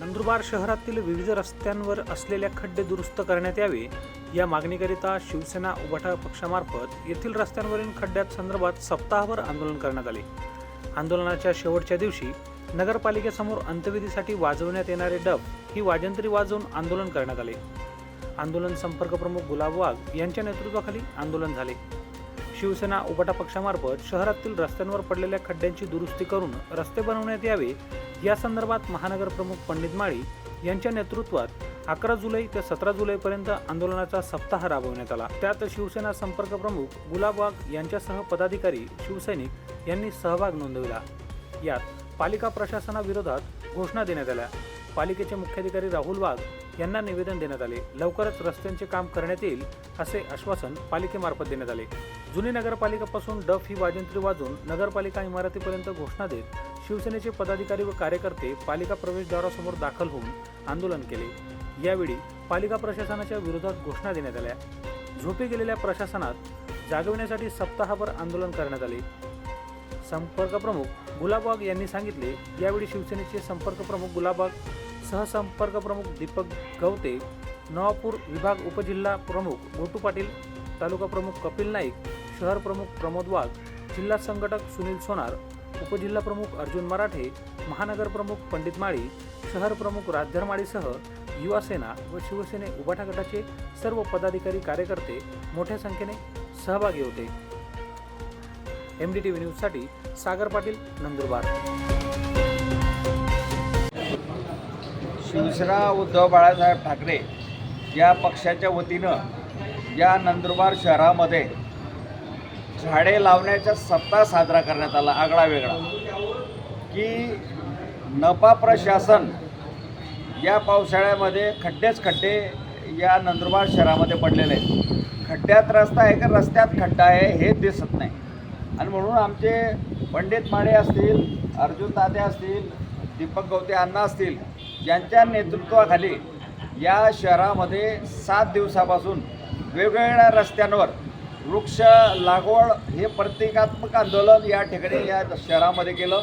नंदुरबार शहरातील विविध रस्त्यांवर असलेल्या खड्डे दुरुस्त करण्यात यावे या मागणीकरिता शिवसेना उभाटा पक्षामार्फत येथील रस्त्यांवरील खड्ड्यात संदर्भात सप्ताहभर आंदोलन करण्यात आले. आंदोलनाच्या शेवटच्या दिवशी नगरपालिकेसमोर अंत्यविधीसाठी वाजवण्यात येणारे डब ही वाजंत्री वाजवून आंदोलन करण्यात आले. आंदोलन संपर्क प्रमुख गुलाब वाघ यांच्या नेतृत्वाखाली आंदोलन झाले. शिवसेना उबाटा पक्षामार्फत शहरातील रस्त्यांवर पडलेल्या खड्ड्यांची दुरुस्ती करून रस्ते बनवण्यात यावे या संदर्भात महानगर प्रमुख पंडित माळी यांच्या नेतृत्वात अकरा जुलै ते सतरा जुलैपर्यंत आंदोलनाचा सप्ताह राबवण्यात आला. त्यात शिवसेना संपर्क प्रमुख गुलाब वाघ यांच्यासह पदाधिकारी शिवसैनिक यांनी सहभाग नोंदविला. यात पालिका प्रशासनाविरोधात घोषणा देण्यात आल्या. पालिकेचे मुख्याधिकारी राहुल वाघ यांना निवेदन देण्यात आले. लवकरच रस्त्यांचे काम करण्यात येईल असे आश्वासन पालिकेमार्फत देण्यात आले. जुनी नगरपालिकापासून डफ ही वाजंत्री वाजून नगरपालिका इमारतीपर्यंत घोषणा देत शिवसेनेचे पदाधिकारी व कार्यकर्ते पालिका प्रवेशद्वारासमोर दाखल होऊन आंदोलन केले. यावेळी पालिका प्रशासनाच्या विरोधात घोषणा देण्यात आल्या. झोपी गेलेल्या प्रशासनात जागविण्यासाठी सप्ताहभर आंदोलन करण्यात आले. संपर्क प्रमुख गुलाबबाग यांनी सांगितले यावेळी शिवसेनेचे संपर्क प्रमुख गुलाबबाग सहसंपर्क प्रमुख दीपक गवते नवापूर विभाग उपजिल्हा प्रमुख गोटू पाटील तालुका प्रमुख कपिल नाईक शहर प्रमुख प्रमोद वाघ जिल्हा संघटक सुनील सोनार उपजिल्हा प्रमुख अर्जुन मराठे महानगर प्रमुख पंडित माळी शहर प्रमुख राजधर माळीसह युवासेना व शिवसेने उबाठा गटाचे सर्व पदाधिकारी कार्यकर्ते मोठ्या संख्येने सहभागी होते. एम डी टी व्ही न्यूजसाठी सागर पाटील नंदुरबार. शिवसेना उद्धव बाळासाहेब ठाकरे या पक्षाच्या वतीनं या नंदुरबार शहरामध्ये झाडे लावण्याचा सप्ताह साजरा करण्यात आला आगळा वेगळा की नपा प्रशासन या पावसाळ्यामध्ये खड्डेच खड्डे या नंदुरबार शहरामध्ये पडलेले आहेत. खड्ड्यात रस्ता आहे का? रस्त्यात खड्डा आहे हे दिसत नाही. आणि म्हणून आमचे पंडित माळे असतील अर्जुन दादे असतील दीपक गवते अण्णा असतील यांच्या नेतृत्वाखाली या शहरामध्ये सात दिवसापासून वेगवेगळ्या रस्त्यांवर वृक्ष लागवड हे प्रतिकात्मक आंदोलन या ठिकाणी या शहरामध्ये केलं.